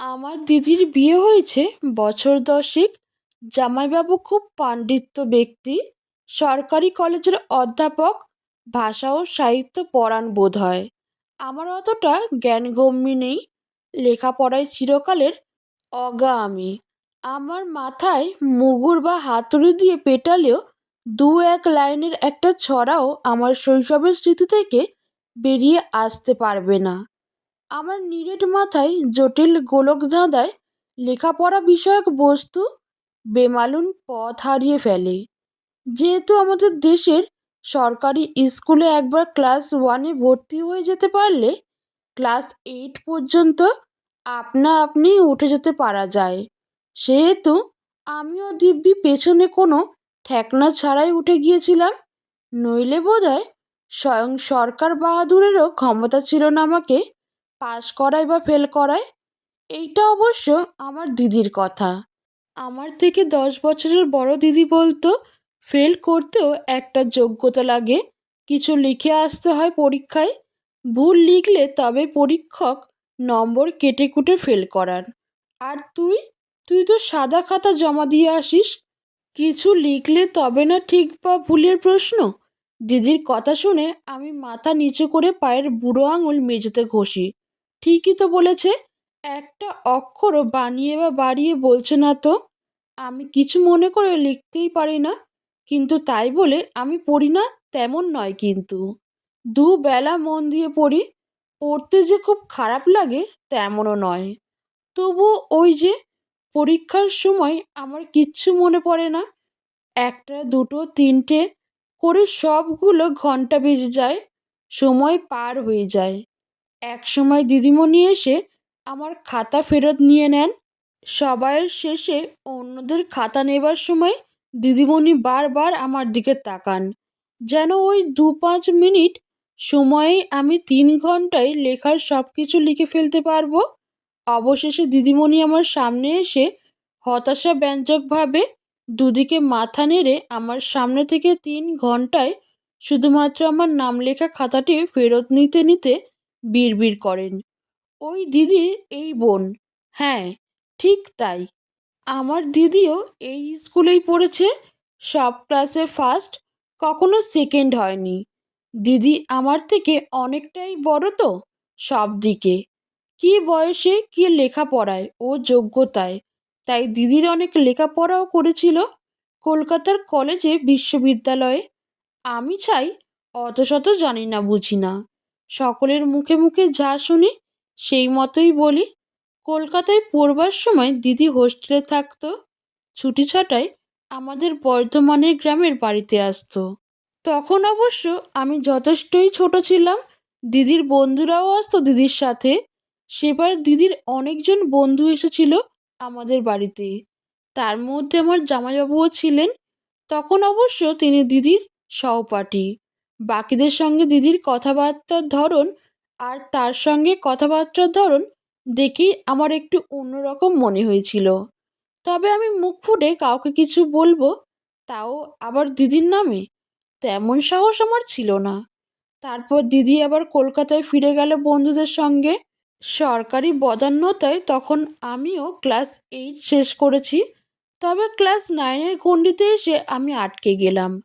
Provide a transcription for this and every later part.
আমার দিদির বিয়ে হয়েছে বছর দশেক। জামাইবাবু খুব পাণ্ডিত্য ব্যক্তি। সরকারি কলেজের অধ্যাপক। ভাষা ও সাহিত্য পড়ান বোধ হয়। আমার অতটা জ্ঞানগম্যি নেই। লেখাপড়ায় চিরকালের অগা আমি আমার মাথায় মুগুর বা হাতুড়ি দিয়ে পেটালেও দু এক লাইনের একটা ছড়াও আমার শৈশবের স্মৃতি থেকে বেরিয়ে আসতে পারবে না। আমার নিরেট মাথায় জটিল গোলকধাঁধায় লেখাপড়া বিষয়ক বস্তু বেমালুন পথ হারিয়ে ফেলে। যেহেতু আমাদের দেশের সরকারি স্কুলে একবার ক্লাস ওয়ানে ভর্তি হয়ে যেতে পারলে ক্লাস এইট পর্যন্ত আপনা আপনি উঠে যেতে পারা যায়। সেহেতু আমিও দিব্যি পেছনে কোনো ঠেকনা ছাড়াই উঠে গিয়েছিলাম, নইলে বোধহয় স্বয়ং সরকার বাহাদুরেরও ক্ষমতা ছিল না আমাকে পাস করায় বা ফেল করায়, এইটা অবশ্য আমার দিদির কথা। আমার থেকে দশ বছরের বড় দিদি বলতো, ফেল করতেও একটা যোগ্যতা লাগে, কিছু লিখে আসতে হয় পরীক্ষায়, ভুল লিখলে তবে পরীক্ষক নম্বর কেটে কুটে ফেল করার আর তুই তুই তো সাদা খাতা জমা দিয়ে আসিস, কিছু লিখলে তবে না ঠিক বা ভুলের প্রশ্ন? দিদির কথা শুনে আমি মাথা নিচু করে পায়ের বুড়ো আঙুল মেঝেতে ঘষি। ঠিকই তো বলেছে। একটা অক্ষরও বানিয়ে বা বাড়িয়ে বলছে না তো। আমি কিছু মনে করে লিখতেই পারি না। কিন্তু তাই বলে আমি পড়ি না তেমন নয় কিন্তু। দুবেলা মন দিয়ে পড়ি। পড়তে যে খুব খারাপ লাগে তেমনও নয়। তবু ওই যে পরীক্ষার সময় আমার কিচ্ছু মনে পড়ে না। একটা, দুটো, তিনটে করে সবগুলো ঘণ্টা বেজে যায়। সময় পার হয়ে যায়। এক সময় দিদিমণি এসে আমার খাতা ফেরত নিয়ে নেন। সবাইয়ের শেষে অন্যদের খাতা নেবার সময় দিদিমণি বারবার আমার দিকে তাকান। যেন ওই দু পাঁচ মিনিট সময়ে আমি তিন ঘন্টায় লেখার সব কিছু লিখে ফেলতে পারব। অবশেষে দিদিমণি আমার সামনে এসে হতাশা ব্যঞ্জকভাবে দুদিকে মাথা নেড়ে আমার সামনে থেকে তিন ঘন্টায় শুধুমাত্র আমার নাম লেখা খাতাটি ফেরত নিতে নিতে বিড়বিড় করেন। ওই দিদির এই বোন। হ্যাঁ ঠিক তাই। আমার দিদিও এই স্কুলেই পড়েছে, সব ক্লাসে ফার্স্ট কখনো সেকেন্ড হয়নি। দিদি আমার থেকে অনেকটাই বড় তো সব দিকে। কী বয়সে কী লেখাপড়ায়, ও যোগ্যতায়। তাই দিদির অনেক লেখাপড়াও করেছিল কলকাতার কলেজে বিশ্ববিদ্যালয়ে। আমি চাই অত শত জানি না, বুঝি না। সকলের মুখে মুখে যা শুনি, সেই মতোই বলি। কলকাতায় পড়বার সময় দিদি হোস্টেলে থাকতো, ছুটি ছাটায় আমাদের বর্ধমানের গ্রামের বাড়িতে আসতো। তখন অবশ্য আমি যথেষ্টই ছোট ছিলাম, দিদির বন্ধুরাও আসতো দিদির সাথে। সেবার দিদির অনেকজন বন্ধু এসেছিল আমাদের বাড়িতে। তার মধ্যে আমার জামাইবাবুও ছিলেন। তখন অবশ্য তিনি দিদির সহপাঠী। বাকিদের সঙ্গে দিদির কথাবার্তার ধরন আর তার সঙ্গে কথাবার্তার ধরন দেখেই আমার একটু অন্যরকম মনে হয়েছিল। তবে আমি মুখ ফুটে কাউকে কিছু বলব, তাও আবার দিদির নামে? তেমন সাহস আমার ছিল না। তারপর দিদি আবার কলকাতায় ফিরে গেল বন্ধুদের সঙ্গে। সরকারি বদান্যতায় তখন আমিও ক্লাস এইট শেষ করেছি, তবে ক্লাস নাইনের গণ্ডিতে এসে আমি আটকে গেলাম।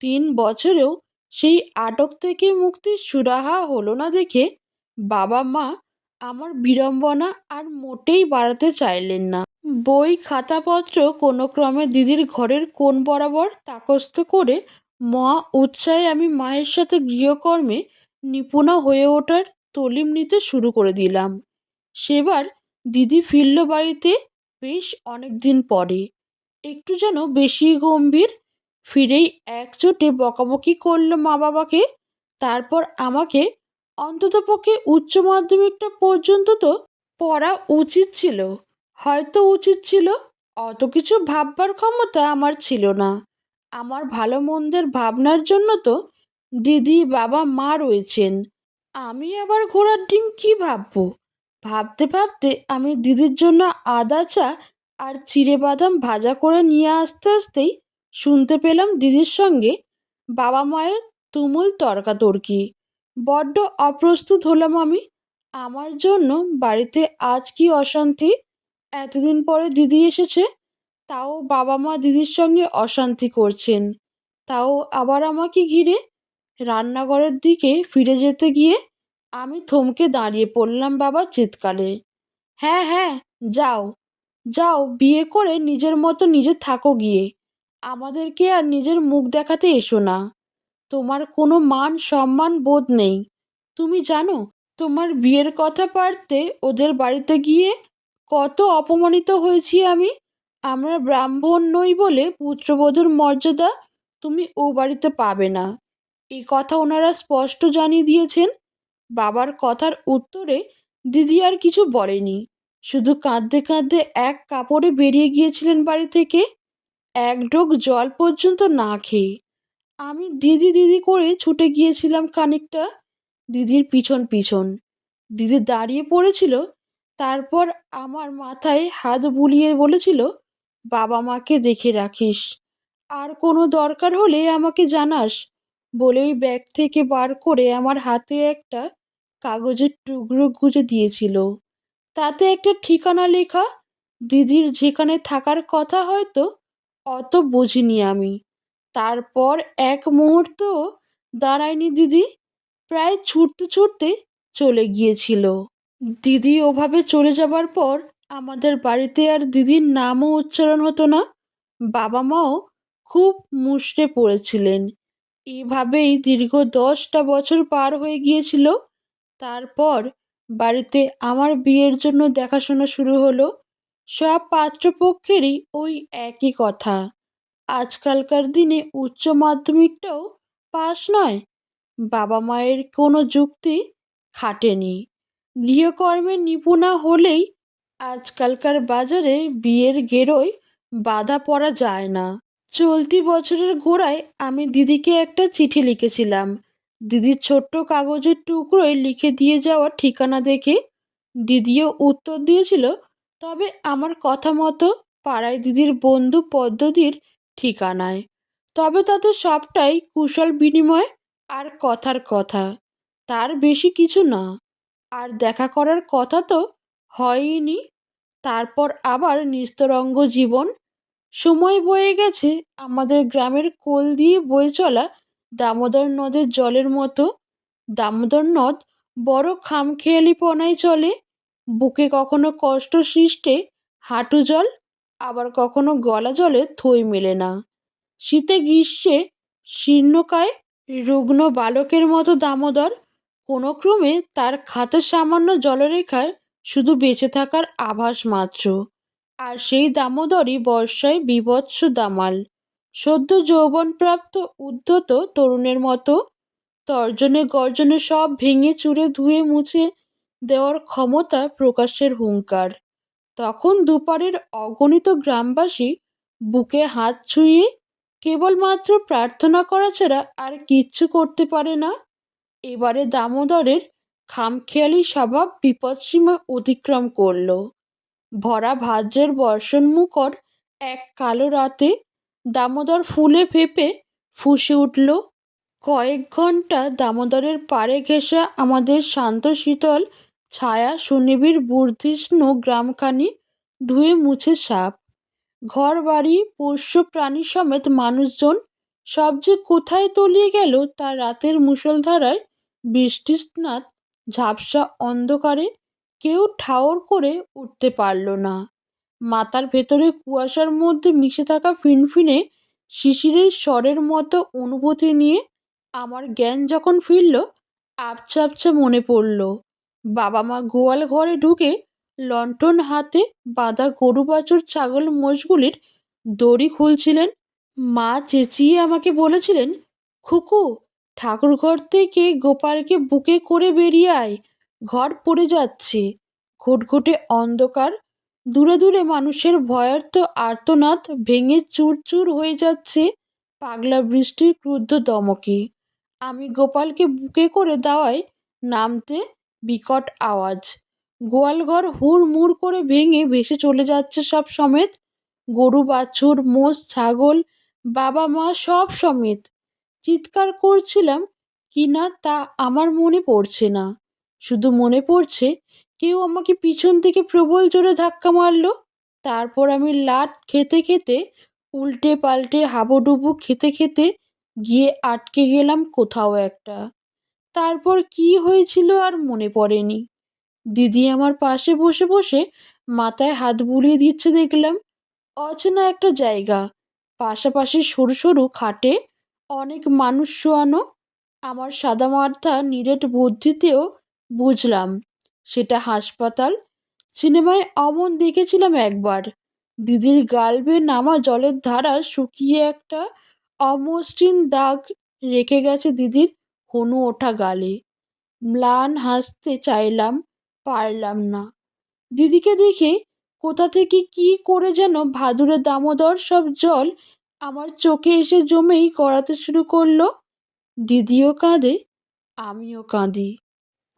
তিন বছরেও সেই আটক থেকে মুক্তির সুরাহা হলো না দেখে বাবা মা আমার বিড়ম্বনা আর মোটেই বাড়াতে চাইলেন না। বই, খাতাপত্র কোনো ক্রমে দিদির ঘরের কোণ বরাবর তাকস্থ করে মহা উৎসাহে আমি মায়ের সাথে গৃহকর্মে নিপুণা হয়ে ওঠার তলিম নিতে শুরু করে দিলাম। সেবার দিদি ফিরল বাড়িতে বেশ অনেক দিন পরে। একটু যেন বেশি গম্ভীর ফিরেই একচোটে বকাবকি করল মা বাবাকে। তারপর আমাকে অন্ততপক্ষে উচ্চ মাধ্যমিকটা পর্যন্ত তো পড়া উচিত ছিল। হয়তো উচিত ছিল, অত কিছু ভাববার ক্ষমতা আমার ছিল না। আমার ভালো মন্দের ভাবনার জন্য তো দিদি বাবা মা রয়েছেন। আমি আবার ঘোড়ার ডিম কী ভাববো? ভাবতে ভাবতে আমি দিদির জন্য আদা চা আর চিড়ে বাদাম ভাজা করে নিয়ে আসতে আসতেই শুনতে পেলাম দিদির সঙ্গে বাবা মায়ের তুমুল তর্কাতর্কি। বড্ড অপ্রস্তুত হলাম আমি। আমার জন্য বাড়িতে আজ কি অশান্তি? এতদিন পরে দিদি এসেছে, তাও বাবা মা দিদির সঙ্গে অশান্তি করছেন। তাও আবার আমাকে ঘিরে রান্নাঘরের দিকে ফিরে যেতে গিয়ে আমি থমকে দাঁড়িয়ে পড়লাম বাবার চিৎকালে হ্যাঁ হ্যাঁ যাও যাও, বিয়ে করে নিজের মতো নিজে থাকো গিয়ে। আমাদেরকে আর নিজের মুখ দেখাতে এসো না। তোমার কোনো মান সম্মান বোধ নেই। তুমি জানো, তোমার বিয়ের কথা পারতে ওদের বাড়িতে গিয়ে কত অপমানিত হয়েছি আমি। আমরা ব্রাহ্মণ নই বলে পুত্রবধূর মর্যাদা তুমি ও বাড়িতে পাবে না। এই কথা ওনারা স্পষ্ট জানিয়ে দিয়েছেন। বাবার কথার উত্তরে দিদি আর কিছু বলেনি। শুধু কাঁদতে কাঁদতে এক কাপড়ে বেরিয়ে গিয়েছিলেন বাড়ি থেকে। এক ঢোক জল পর্যন্ত না খেয়ে। আমি দিদি দিদি করে ছুটে গিয়েছিলাম খানিকটা। দিদির পিছন পিছন। দিদি দাঁড়িয়ে পড়েছিল, তারপর আমার মাথায় হাত বুলিয়ে বলেছিল, বাবা মাকে দেখে রাখিস। আর কোনো দরকার হলে আমাকে জানাস। বলেই ব্যাগ থেকে বার করে আমার হাতে একটা কাগজের টুকরো গুঁজে দিয়েছিল। তাতে একটা ঠিকানা লেখা, দিদির যেখানে থাকার কথা হয়তো অত বুঝিনি আমি। তারপর এক মুহূর্ত দাঁড়ায়নি দিদি, প্রায় ছুটতে ছুটতে চলে গিয়েছিল। দিদি ওভাবে চলে যাবার পর আমাদের বাড়িতে আর দিদির নামও উচ্চারণ হতো না বাবা মাও খুব মুষড়ে পড়েছিলেন। এভাবেই দীর্ঘ দশটা বছর পার হয়ে গিয়েছিল। তারপর বাড়িতে আমার বিয়ের জন্য দেখাশোনা শুরু হলো। সব পাত্রপক্ষেরই ওই একই কথা। আজকালকার দিনে উচ্চ মাধ্যমিকটাও পাশ নয়। বাবা মায়ের কোনো যুক্তি খাটেনি। গৃহকর্মে নিপুণা হলেই আজকালকার বাজারে বিয়ের গেরোয় বাধা পড়া যায় না। চলতি বছরের গোড়ায় আমি দিদিকে একটা চিঠি লিখেছিলাম। দিদির ছোট্ট কাগজের টুকরোয় লিখে দিয়ে যাওয়ার ঠিকানা দেখে দিদিও উত্তর দিয়েছিল তবে আমার কথা মতো পাড়ায় দিদির বন্ধু পদ্ধতির ঠিকানায়। তবে তাতে সবটাই কুশল বিনিময় আর কথার কথা। তার বেশি কিছু না। আর দেখা করার কথা তো হয়ইনি। তারপর আবার নিস্তরঙ্গ জীবন। সময় বয়ে গেছে আমাদের গ্রামের কোল দিয়ে বয়ে চলা দামোদর নদের জলের মতো। দামোদর নদ বড় খামখেয়ালিপনায় চলে। বুকে কখনো কষ্ট সৃষ্টে হাঁটু জল, আবার কখনো গলা জলে থই মেলে না। শীতে গ্রীষ্মে শীর্ণকায় রুগ্ন বালকের মতো দামোদর, কোনো ক্রমে তার খাতে সামান্য জলরেখায় শুধু বেঁচে থাকার আভাস মাত্র। আর সেই দামোদরই বর্ষায় বিভৎস দামাল। সদ্য যৌবনপ্রাপ্ত উদ্ধত তরুণের মতো তর্জনে গর্জনে সব ভেঙে চুরে ধুয়ে মুছে দেওয়ার ক্ষমতা প্রকাশের হুঙ্কার। তখন দুপারের অগণিত গ্রামবাসী বুকে হাত ছুঁয়ে কেবলমাত্র প্রার্থনা করা ছাড়া আর কিচ্ছু করতে পারে না। এবারে দামোদরের খামখেয়ালি স্বভাব বিপদসীমা অতিক্রম করল। ভরা ভাদ্রের বর্ষণমুখর এক কালো রাতে দামোদর ফুলে ফেপে ফুঁসে উঠল। কয়েক ঘণ্টা দামোদরের পাড়ে ঘেঁষা আমাদের শান্ত শীতল ছায়া সুনিবিড় বর্ধিষ্ণু গ্রামখানি ধুয়ে মুছে সাপ। ঘর বাড়ি পোষ্য প্রাণী সমেত মানুষজন সব যে কোথায় তলিয়ে গেল তা রাতের মুষলধারায় বৃষ্টি স্নাত ঝাপসা অন্ধকারে কেউ ঠাওর করে উঠতে পারল না। মাথার ভেতরে কুয়াশার মধ্যে মিশে থাকা ফিনফিনে শিশিরের স্বরের মতো অনুভূতি নিয়ে আমার জ্ঞান যখন ফিরল, আবছা আবছা মনে পড়ল। বাবা মা গোয়াল ঘরে ঢুকে লণ্ঠন হাতে বাঁধা গরু, বাছুর, ছাগল, মোষগুলির দড়ি খুলছিলেন। মা চেঁচিয়ে আমাকে বলেছিলেন, খুকু, ঠাকুরঘর থেকে গোপালকে বুকে করে বেরিয়ে আয়। ঘর পড়ে যাচ্ছে। ঘুটঘুটে অন্ধকার। দূরে দূরে মানুষের ভয়ার্থ আর্তনাদ ভেঙে চুরচুর হয়ে যাচ্ছে পাগলা বৃষ্টির ক্রুদ্ধ দমকে। আমি গোপালকে বুকে করে দেওয়ায় নামতে বিকট আওয়াজ। গোয়ালঘর হুড়মুড় করে ভেঙে ভেসে চলে যাচ্ছে সব সমেত। গরু, বাছুর, মোষ, ছাগল, বাবা মা সব সমেত। চিৎকার করছিলাম, কি না তা আমার মনে পড়ছে না। শুধু মনে পড়ছে, কেউ আমাকে পিছন থেকে প্রবল জোরে ধাক্কা মারলো। তারপর আমি লাট খেতে খেতে, উল্টে পাল্টে হাবুডুবু খেতে খেতে গিয়ে আটকে গেলাম কোথাও একটা। তারপর কি হয়েছিল আর মনে পড়েনি। দিদি আমার পাশে বসে বসে মাথায় হাত বুলিয়ে দিচ্ছে দেখলাম। অচেনা একটা জায়গা। পাশাপাশি সরু সরু খাটে অনেক মানুষ শোয়ানো। আমার সাদা মার্থা নিরেট বুদ্ধিতেও বুঝলাম সেটা হাসপাতাল। সিনেমায় অমন দেখেছিলাম একবার। দিদির গালবে নামা জলের ধারা শুকিয়ে একটা অমসৃণ দাগ রেখে গেছে দিদির হনু ওঠা গালে। ম্লান হাসতে চাইলাম, পারলাম না। দিদিকে দেখে কোথা থেকে কি করে যেন ভাদুরে দামোদর সব জল আমার চোখে এসে জমেই করাতে শুরু করল। দিদিও কাঁদে, আমিও কাঁদি।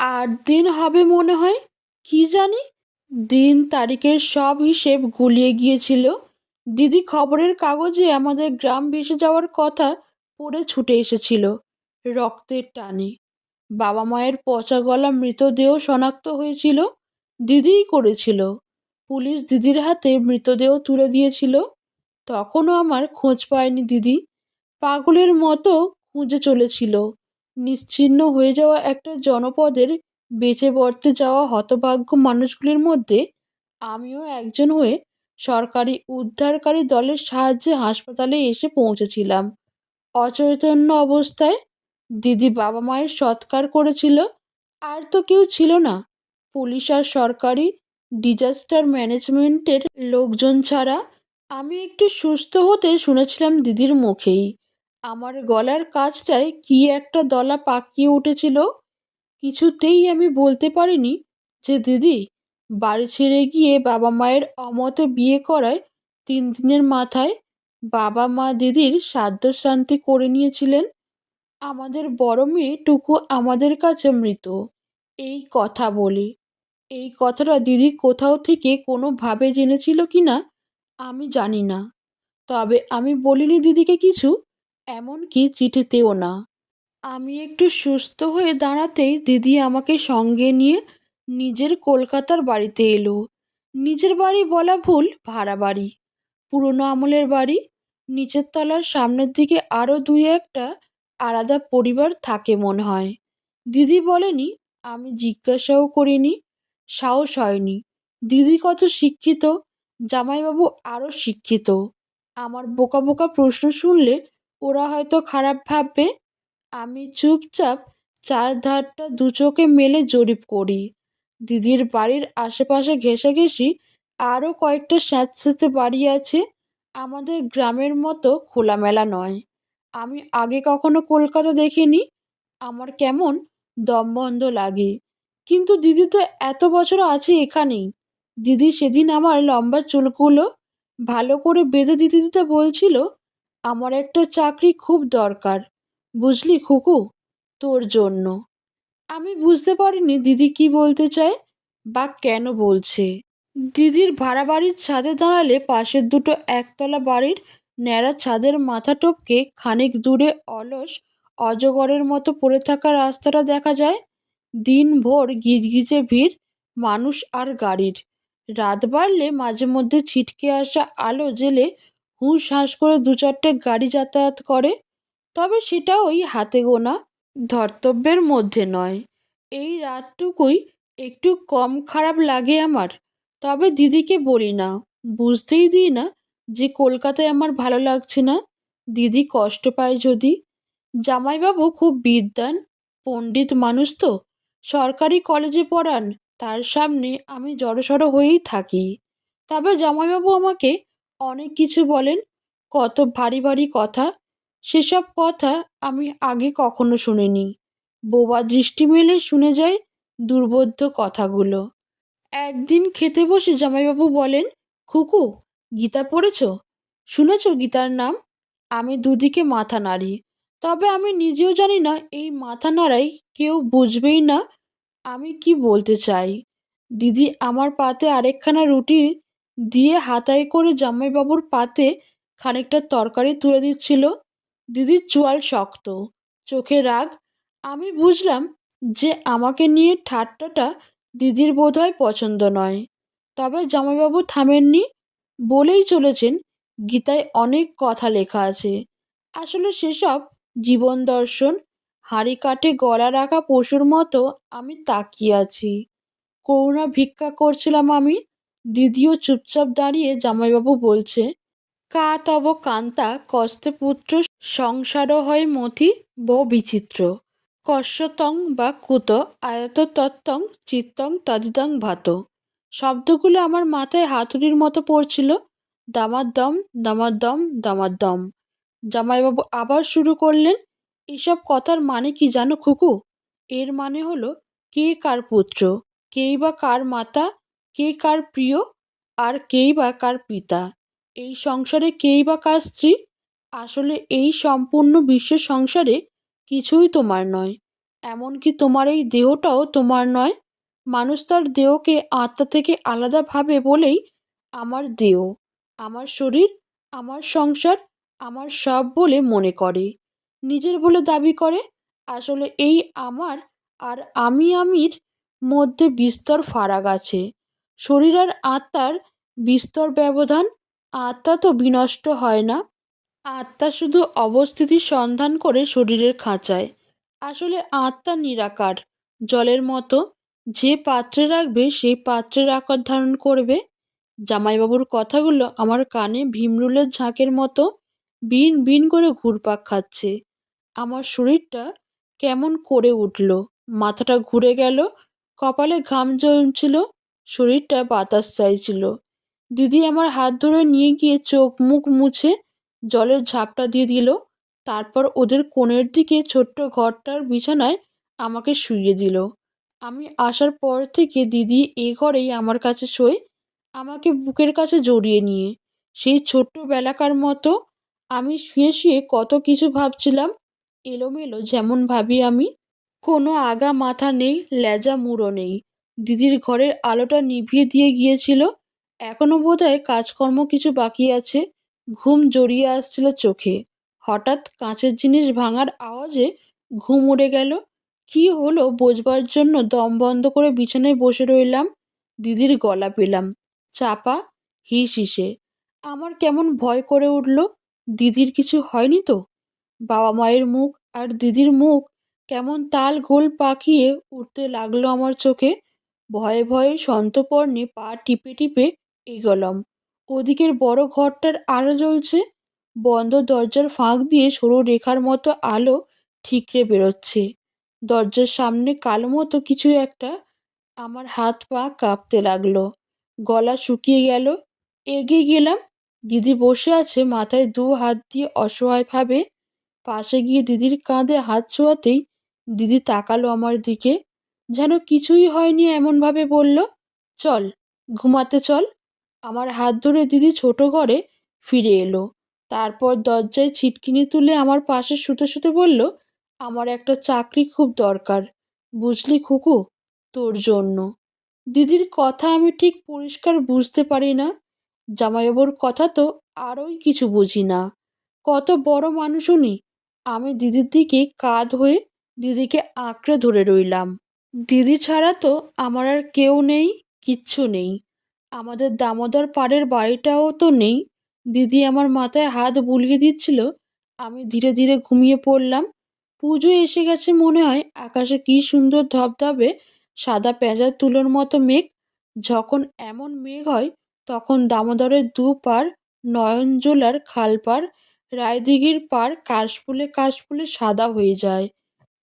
আট দিন হবে মনে হয়, কি জানি? দিন তারিখের সব হিসেব গুলিয়ে গিয়েছিল। দিদি খবরের কাগজে আমাদের গ্রাম ভেসে যাওয়ার কথা পড়ে ছুটে এসেছিল। রক্তের টানে। বাবা মায়ের পচা গলা মৃতদেহ শনাক্ত হয়েছিল, দিদিই করেছিল। পুলিশ দিদির হাতে মৃতদেহ তুলে দিয়েছিল। তখনও আমার খোঁজ পায়নি দিদি। পাগলের মতো খুঁজে চলেছিল। নিশ্চিহ্ন হয়ে যাওয়া একটা জনপদের বেঁচে বর্তে যাওয়া হতভাগ্য মানুষগুলির মধ্যে আমিও একজন হয়ে সরকারি উদ্ধারকারী দলের সাহায্যে হাসপাতালে এসে পৌঁছেছিলাম। অচৈতন্য অবস্থায় দিদি বাবা মায়ের সৎকার করেছিল, আর তো কেউ ছিল না। পুলিশ আর সরকারি ডিজাস্টার ম্যানেজমেন্টের লোকজন ছাড়া আমি একটু সুস্থ হতে শুনেছিলাম দিদির মুখেই। আমার গলার কাছটায় কি একটা দলা পাকিয়ে উঠেছিল, কিছুতেই আমি বলতে পারিনি যে দিদি, বাড়ি ছেড়ে গিয়ে বাবা মায়ের অমতে বিয়ে করায় তিন দিনের মাথায় বাবা মা দিদির সাধ্য শান্তি করে নিয়েছিলেন। আমাদের বড় মেয়েটুকু আমাদের কাছে মৃত। এই কথা বলি। এই কথাটা দিদি কোথাও থেকে কোনোভাবে জেনেছিল কি না, আমি জানি না। তবে আমি বলিনি দিদিকে কিছু, এমনকি চিঠিতেও না। আমি একটু সুস্থ হয়ে দাঁড়াতেই দিদি আমাকে সঙ্গে নিয়ে নিজের কলকাতার বাড়িতে এলো। নিজের বাড়ি বলা ভুল, ভাড়া বাড়ি। পুরনো আমলের বাড়ি, নিচের তলার সামনের দিকে আরও দুই একটা আলাদা পরিবার থাকে মনে হয়। দিদি বলেনি, আমি জিজ্ঞাসাও করিনি, সাহস হয়নি। দিদি কত শিক্ষিত, জামাইবাবু আরও শিক্ষিত। আমার বোকা বোকা প্রশ্ন শুনলে ওরা হয়তো খারাপ ভাববে। আমি চুপচাপ চারধারটা দু চোখে মেলে জরিপ করি। দিদির বাড়ির আশেপাশে ঘেঁষাঘেঁষি আরও কয়েকটা স্যাঁতস্যাঁতে বাড়ি আছে। আমাদের গ্রামের মতো খোলামেলা নয়। আমি আগে কখনো কলকাতা দেখিনি। আমার কেমন দমবন্ধ লাগে। কিন্তু দিদি তো এত বছর আছে এখানেই। দিদি সেদিন আমার লম্বা চুলগুলো ভালো করে বেঁধে দিতে দিতে বলছিল, আমার একটা চাকরি খুব দরকার। বুঝলি খুকু? তোর জন্য। আমি বুঝতে পারিনি দিদি কি বলতে চায় বা কেন বলছে। দিদির ভাড়া বাড়ির ছাদে দাঁড়ালে পাশের দুটো একতলা বাড়ির ন্যাড়া ছাদের মাথা টপকে খানিক দূরে অলস, অজগরের মতো পড়ে থাকা রাস্তাটা দেখা যায়। দিনভর গিজগিজে ভিড়, মানুষ আর গাড়ির। রাত বাড়লে মাঝে মধ্যে ছিটকে আসা আলো জেলে হুঁশ হাঁস করে দু চারটে গাড়ি যাতায়াত করে। তবে সেটা ওই হাতে গোনা, ধর্তব্যের মধ্যে নয়। এই রাতটুকুই একটু কম খারাপ লাগে আমার, তবে দিদিকে বলি না, বুঝতেই দিই না যে কলকাতায় আমার ভালো লাগছে না, দিদি কষ্ট পায় যদি। জামাইবাবু খুব বিদ্যান পণ্ডিত মানুষ তো। সরকারি কলেজে পড়ান, তার সামনে আমি জড়সড় হয়েই থাকি। তবে জামাইবাবু আমাকে অনেক কিছু বলেন, কত ভারী ভারী কথা, সেসব কথা আমি আগে কখনো শুনিনি। বোবা দৃষ্টি মেলে শুনে যায় দুর্বোধ্য কথাগুলো। একদিন খেতে বসে জামাইবাবু বলেন, খুকু গীতা পড়েছ? শুনেছ গীতার নাম? আমি দুদিকে মাথা নাড়ি। তবে আমি নিজেও জানি না, এই মাথা নাড়াই কেউ বুঝবেই না আমি কি বলতে চাই। দিদি আমার পাতে আরেকখানা রুটি দিয়ে হাতায় করে জামাইবাবুর পাতে খানিকটা তরকারি তুলে দিচ্ছিল। দিদির চোয়াল শক্ত, চোখে রাগ। আমি বুঝলাম যে আমাকে নিয়ে ঠাট্টাটা দিদির বোধহয় পছন্দ নয়। তবে জামাইবাবু থামেননি। বলেই চলেছেন, গীতায় অনেক কথা লেখা আছে। আসলে সেসব জীবন দর্শন, হাঁড়ি কাঠে গলা রাখা পশুর মতো আমি তাকিয়ে আছি। করুণা ভিক্ষা করছিলাম আমি, দিদিও চুপচাপ দাঁড়িয়ে জামাইবাবু বলছে, কা তব কান্তা কস্তে পুত্র সংসার হয় মতি বহু বিচিত্র। কস্যতং বা কুত আয়ত তত্ত্বং চিত্তং তদিদং ভাত। শব্দগুলো আমার মাথায় হাতুড়ির মতো পড়ছিল। দামাদ্দম দামাদ্দম দামাদ্দম। জামাইবাবু আবার শুরু করলেন, এসব কথার মানে কি জানো খুকু? এর মানে হলো, কে কার পুত্র? কেই বা কার মাতা? কে কার প্রিয়? আর কেই বা কার পিতা? এই সংসারে কেই বা কার স্ত্রী? আসলে এই সম্পূর্ণ বিশ্ব সংসারে কিছুই তোমার নয়। এমনকি তোমার এই দেহটাও তোমার নয়। মানুষ তার দেহকে আত্মা থেকে আলাদা ভাবে বলেই আমার দেহ, আমার শরীর, আমার সংসার, আমার সব বলে মনে করে। নিজের বলে দাবি করে, আসলে এই আমার আর আমি আমির মধ্যে বিস্তর ফারাক আছে। শরীর আর আত্মার বিস্তর ব্যবধান, আত্মা তো বিনষ্ট হয় না। আত্মা শুধু অবস্থিতির সন্ধান করে শরীরের খাঁচায়। আসলে আত্মা নিরাকার, জলের মতো যে পাত্রে রাখবে, সেই পাত্রের আকার ধারণ করবে। জামাইবাবুর কথাগুলো আমার কানে ভীমরুলের ঝাঁকের মতো বিন বিন করে ঘুরপাক খাচ্ছে। আমার শরীরটা কেমন করে উঠল। মাথাটা ঘুরে গেল, কপালে ঘাম জমছিল, শরীরটা বাতাস চাইছিল। দিদি আমার হাত ধরে নিয়ে গিয়ে চোখ মুখ মুছে জলের ঝাপটা দিয়ে দিল। তারপর ওদের কোণের দিকে ছোট্ট ঘরটার বিছানায় আমাকে শুইয়ে দিল। আমি আসার পর থেকে দিদি এ ঘরেই আমার কাছে শোয়, আমাকে বুকের কাছে জড়িয়ে নিয়ে। সেই ছোট্টবেলাকার মতো আমি শুয়ে শুয়ে কত কিছু ভাবছিলাম, এলোমেলো যেমন ভাবি আমি। কোনো আগা মাথা নেই, লেজা মুড়ো নেই। দিদির ঘরের আলোটা নিভিয়ে দিয়ে গিয়েছিল এখনও বোধহয় কাজকর্ম কিছু বাকি আছে, ঘুম জড়িয়ে আসছিল চোখে। হঠাৎ কাঁচের জিনিস ভাঙার আওয়াজে ঘুম উড়ে গেল কি হলো? বোঝবার জন্য দম বন্ধ করে বিছানায় বসে রইলাম। দিদির গলা পেলাম। চাপা, হিস হিসে। আমার কেমন ভয় করে উঠল? দিদির কিছু হয়নি তো? বাবা মায়ের মুখ আর দিদির মুখ কেমন তাল গোল পাকিয়ে উঠতে লাগল আমার চোখে। ভয়ে ভয়ে সন্তপর্ণে পা টিপে টিপে এগোলাম। ওদিকের বড় ঘরটার আলো জ্বলছে। বন্ধ দরজার ফাঁক দিয়ে সরু রেখার মতো আলো ঠিকরে বেরোচ্ছে। দরজার সামনে কালো মতো কিছু একটা আমার হাত পা কাঁপতে লাগল। গলা শুকিয়ে গেল। এগিয়ে গেলাম। দিদি বসে আছে মাথায় দু হাত দিয়ে অসহায়ভাবে। পাশে গিয়ে দিদির কাঁধে হাত ছোঁয়াতেই দিদি তাকালো আমার দিকে। যেন কিছুই হয়নি এমনভাবে বলল, চল, ঘুমাতে চল। আমার হাত ধরে দিদি ছোট ঘরে ফিরে এলো। তারপর দরজায় ছিটকিনি তুলে আমার পাশে শুতে শুতে বলল আমার একটা চাকরি খুব দরকার, বুঝলি খুকু? তোর জন্য। দিদির কথা আমি ঠিক পরিষ্কার বুঝতে পারি না। জামাইবাবুর কথা তো আরোই কিছু বুঝি না। কত বড় মানুষ উনি। আমি দিদির দিকে কাঁধ হয়ে দিদিকে আঁকড়ে ধরে রইলাম। দিদি ছাড়া তো আমার আর কেউ নেই, কিচ্ছু নেই। আমাদের দামোদর পাড়ের বাড়িটাও তো নেই। দিদি আমার মাথায় হাত বুলিয়ে দিচ্ছিল। আমি ধীরে ধীরে ঘুমিয়ে পড়লাম। পুজো এসে গেছে মনে হয়। আকাশে কী সুন্দর ধবধবে, সাদা পেঁজার তুলোর মতো মেঘ। যখন এমন মেঘ হয়, তখন দামোদরের দু পার নয়নজোলার খালপার রায়দিঘির পার কাশফুলে কাশফুলে সাদা হয়ে যায়।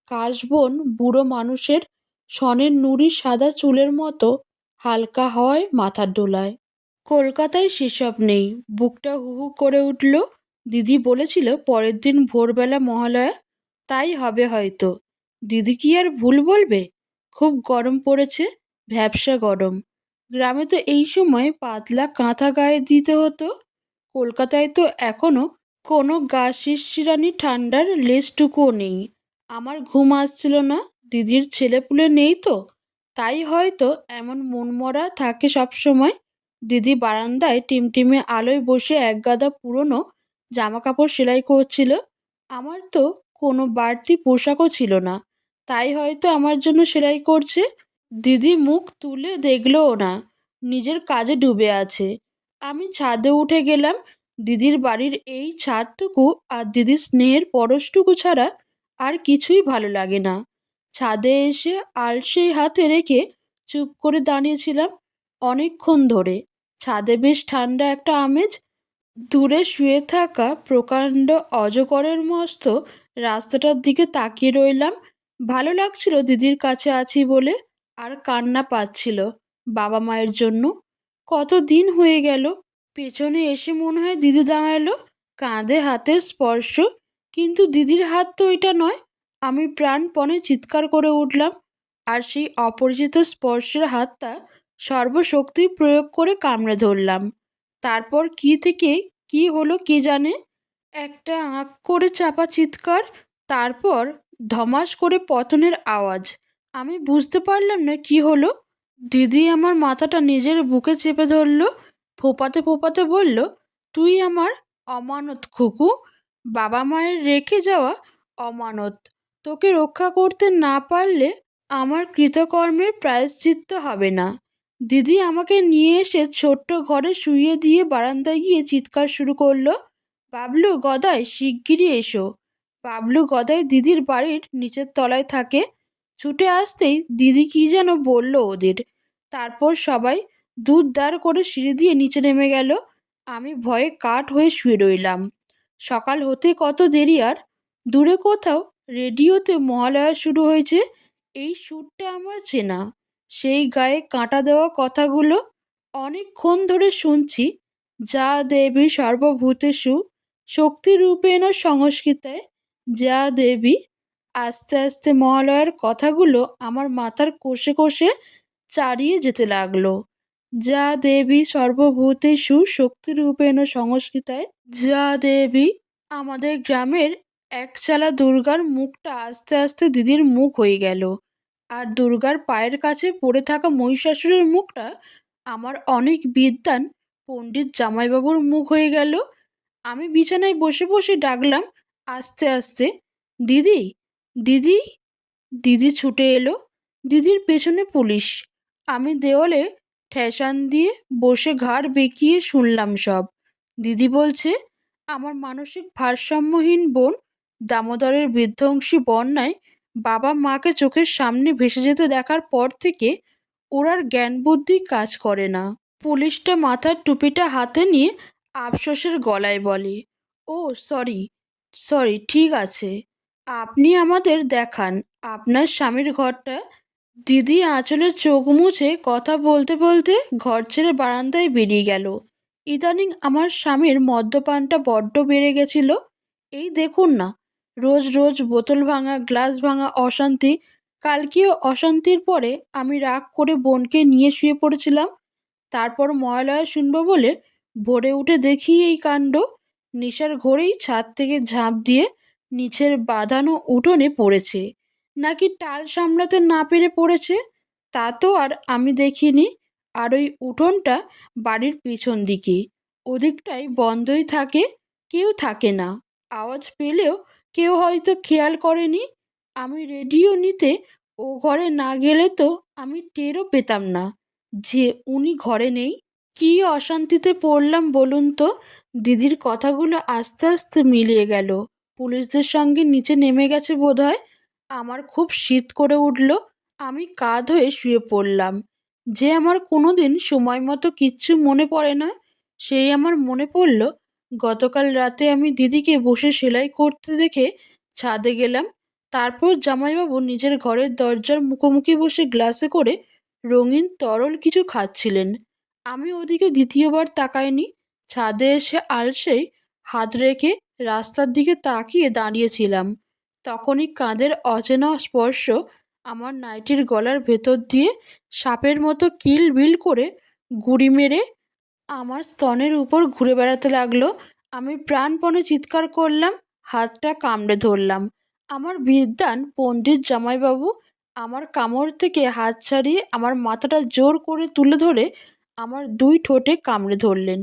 কাশবন বুড়ো মানুষের সনের নুড়ি সাদা চুলের মতো হালকা হয় মাথার ডোলায়। কলকাতায় সেসব নেই। বুকটা হু হু করে উঠল। দিদি বলেছিল, পরের দিন ভোরবেলা মহালয়া তাই হবে হয়তো। দিদি কি আর ভুল বলবে? খুব গরম পড়েছে, ভ্যাবসা গরম। গ্রামে তো এই সময় পাতলা কাঁথা গায়ে দিতে হতো। কলকাতায় তো এখনও কোনো গা শিরশিরানি ঠান্ডার লেশটুকুও নেই। আমার ঘুম আসছিল না, দিদির ছেলেপুলে নেই তো। তাই হয়তো এমন মনমরা থাকে সব সময় দিদি বারান্দায় টিমটিমে আলোয় বসে একগাদা পুরনো জামা কাপড় সেলাই করছিল। আমার তো কোনো বাড়তি পোশাকও ছিল না। তাই হয়তো আমার জন্য সেলাই করছে? দিদি মুখ তুলে দেখলোও না। নিজের কাজে ডুবে আছে। আমি ছাদে উঠে গেলাম। দিদির বাড়ির এই ছাদটুকু আর দিদির স্নেহের পরশটুকু ছাড়া আর কিছুই ভালো লাগে না। ছাদে এসে আলসে হাতে রেখে চুপ করে দাঁড়িয়েছিলাম অনেকক্ষণ ধরে। ছাদে বেশ ঠান্ডা একটা আমেজ। দূরে শুয়ে থাকা প্রকাণ্ড অজগরের মস্ত রাস্তাটার দিকে তাকিয়ে রইলাম। ভালো লাগছিল দিদির কাছে আছি বলে, আর কান্না পাচ্ছিল বাবা মায়ের জন্য। কত দিন হয়ে গেল, পেছনে এসে মনে হয় দিদি দাঁড়াল, কাঁধে হাতের স্পর্শ। কিন্তু দিদির হাত তো এটা নয়, আমি প্রাণপণে চিৎকার করে উঠলাম, আর সেই অপরিচিত স্পর্শের হাতটা সর্বশক্তি প্রয়োগ করে কামড়ে ধরলাম। তারপর কি থেকে কি হলো কে জানে? একটা আঁক করে চাপা চিৎকার, তারপর ধমাস করে পতনের আওয়াজ। আমি বুঝতে পারলাম না কি হলো। দিদি আমার মাথাটা নিজের বুকে চেপে ধরলো, ফোপাতে ফোপাতে বলল, তুই আমার অমানত, খুকু। বাবা মায়ের রেখে যাওয়া অমানত। তোকে রক্ষা করতে না পারলে আমার কৃতকর্মের প্রায়শ্চিত্ত হবে না। দিদি আমাকে নিয়ে এসে ছোট্ট ঘরে শুইয়ে দিয়ে বারান্দায় গিয়ে চিৎকার শুরু করল বাবলু গদাই, শিগগিরই এসো। বাবলু গদাই দিদির বাড়ির নিচের তলায় থাকে। ছুটে আসতেই দিদি কি যেন বলল ওদের। তারপর সবাই দুধ দাঁড় করে সিঁড়ি দিয়ে নিচে নেমে গেল। আমি ভয়ে কাঠ হয়ে শুয়ে রইলাম। সকাল হতে কত দেরি আর? দূরে কোথাও রেডিওতে মহালয়া শুরু হয়েছে। এই সুরটা আমার চেনা। সেই গায়ে কাঁটা দেওয়া কথাগুলো অনেকক্ষণ ধরে শুনছি। যা দেবী সর্বভূতেষু শক্তিরূপেণ সংস্কৃতায় যা দেবী আস্তে আস্তে মহালয়ার কথাগুলো আমার মাথার কোষে কোষে চারিয়ে যেতে লাগল। যা দেবী সর্বভূতেষু শক্তিরূপেণ সংস্কৃতায় যা দেবী আমাদের গ্রামের একচালা দুর্গার মুখটা আস্তে আস্তে দিদির মুখ হয়ে গেল। আর দুর্গার পায়ের কাছে পড়ে থাকা মহিষাসুরের মুখটা আমার অনেক বিদ্বান পণ্ডিত জামাইবাবুর মুখ হয়ে গেল। আমি বিছানায় বসে বসে ডাকলাম, আস্তে আস্তে। দিদি দিদি দিদি ছুটে এলো। দিদির পেছনে পুলিশ। আমি দেওয়ালে ঠেসান দিয়ে বসে ঘাড় বেঁকিয়ে শুনলাম সব। দিদি বলছে, আমার মানসিক ভারসাম্যহীন বোন দামোদরের বিধ্বংসী বন্যায় বাবা মাকে চোখের সামনে ভেসে যেতে দেখার পর থেকে ওর আর জ্ঞান বুদ্ধি কাজ করে না। পুলিশটা মাথার টুপিটা হাতে নিয়ে আফসোসের গলায় বলে, ও, সরি সরি, ঠিক আছে। আপনি আমাদের দেখান, আপনার স্বামীর ঘরটা। দিদি আঁচলের চোখ মুছে কথা বলতে বলতে ঘর ছেড়ে বারান্দায় বেরিয়ে গেল। ইদানিং আমার স্বামীর মদ্যপানটা বড্ড বেড়ে গেছিল। এই দেখুন না, রোজ রোজ বোতল ভাঙা, গ্লাস ভাঙা অশান্তি। কালকেও অশান্তির পরে আমি রাগ করে বোনকে নিয়ে শুয়ে পড়েছিলাম। তারপর মহালয়া শুনব বলে ভোরে উঠে দেখি এই কাণ্ড। নিশার ঘোরেই ছাদ থেকে ঝাঁপ দিয়ে নিচের বাঁধানো উঠোনে পড়েছে। নাকি টাল সামলাতে না পেরে পড়েছে? তা তো আর আমি দেখিনি। আর ওই উঠোনটা বাড়ির পিছন দিকে। ওদিকটাই বন্ধই থাকে, কেউ থাকে না। আওয়াজ পেলেও কেউ হয়তো খেয়াল করেনি। আমি রেডিও নিতে ও ঘরে না গেলে তো আমি টেরও পেতাম না। যে উনি ঘরে নেই কী অশান্তিতে পড়লাম বলুন তো? দিদির কথাগুলো আস্তে আস্তে মিলিয়ে গেল। পুলিশদের সঙ্গে নিচে নেমে গেছে বোধহয়। আমার খুব শীত করে উঠল। আমি কাঁধ হয়ে শুয়ে পড়লাম। যে আমার কোনো দিন সময় মতো কিচ্ছু মনে পড়ে না, সেই আমার মনে পড়ল, গতকাল রাতে আমি দিদিকে বসে সেলাই করতে দেখে ছাদে গেলাম। তারপর জামাইবাবু নিজের ঘরের দরজার মুখোমুখি বসে গ্লাসে করে রঙিন তরল কিছু খাচ্ছিলেন। আমি ওদিকে দ্বিতীয়বার তাকাইনি। ছাদে এসে আলসেই হাত রেখে রাস্তার দিকে তাকিয়ে দাঁড়িয়েছিলাম। তখনই কাঁধের অচেনা স্পর্শ আমার নাইটির গলার ভেতর দিয়ে সাপের মতো কিল বিল করে গুড়ি মেরে আমার স্তনের উপর ঘুরে বেড়াতে লাগল। আমি প্রাণপণে চিৎকার করলাম, হাতটা কামড়ে ধরলাম। আমার বিদ্বান, পণ্ডিত জামাইবাবু আমার কামড় থেকে হাত ছাড়িয়ে আমার মাথাটা জোর করে তুলে ধরে আমার দুই ঠোঁটে কামড়ে ধরলেন।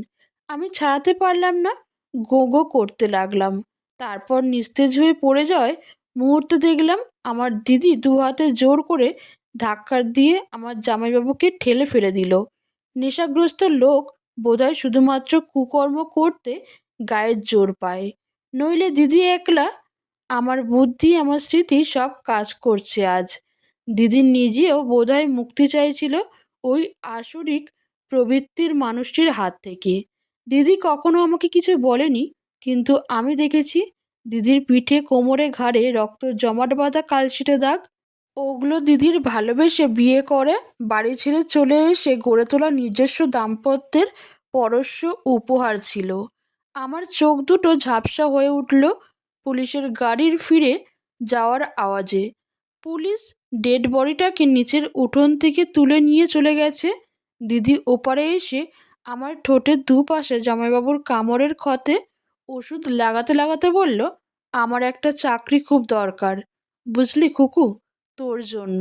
আমি ছাড়াতে পারলাম না গো গো করতে লাগলাম। তারপর নিস্তেজ হয়ে পড়ে যাওয়ায় মুহূর্তে দেখলাম আমার দিদি দু হাতে জোর করে ধাক্কা দিয়ে আমার জামাইবাবুকে ঠেলে ফেলে দিল। নেশাগ্রস্ত লোক বোধহয় শুধুমাত্র কুকর্ম করতে গায়ের জোর পায়। নইলে দিদি একলা, আমার বুদ্ধি, আমার স্মৃতি সব কাজ করছে আজ। দিদি নিজেও বোধহয় মুক্তি চাইছিল ওই আসরিক প্রবৃত্তির মানুষটির হাত থেকে। দিদি কখনো আমাকে কিছু বলেনি, কিন্তু আমি দেখেছি দিদির পিঠে কোমরে ঘাড়ে রক্ত জমাট বাঁধা কালশিটে দাগ। ওগুলো দিদির ভালোবেসে বিয়ে করে, বাড়ি ছেড়ে চলে এসে গড়ে তোলা নিজস্ব দাম্পত্যের পরশ্ব উপহার ছিল। আমার চোখ দুটো ঝাপসা হয়ে উঠল পুলিশের গাড়ির ফিরে যাওয়ার আওয়াজে। পুলিশ ডেড বডিটাকে নিচের উঠোন থেকে তুলে নিয়ে চলে গেছে। দিদি ওপারে এসে আমার ঠোঁটের দুপাশে জামাইবাবুর কামড়ের ক্ষতে ওষুধ লাগাতে লাগাতে বলল, আমার একটা চাকরি খুব দরকার। বুঝলি কুকু, তোর জন্য।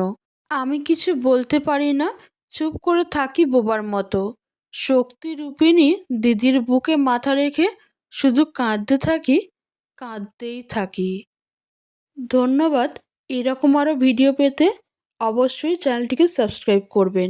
আমি কিছু বলতে পারি না, চুপ করে থাকি বোবার মতো। শক্তি রূপিণী দিদির বুকে মাথা রেখে শুধু কাঁদতে থাকি, কাঁদতেই থাকি। ধন্যবাদ এরকম আরও ভিডিও পেতে অবশ্যই চ্যানেলটিকে সাবস্ক্রাইব করবেন।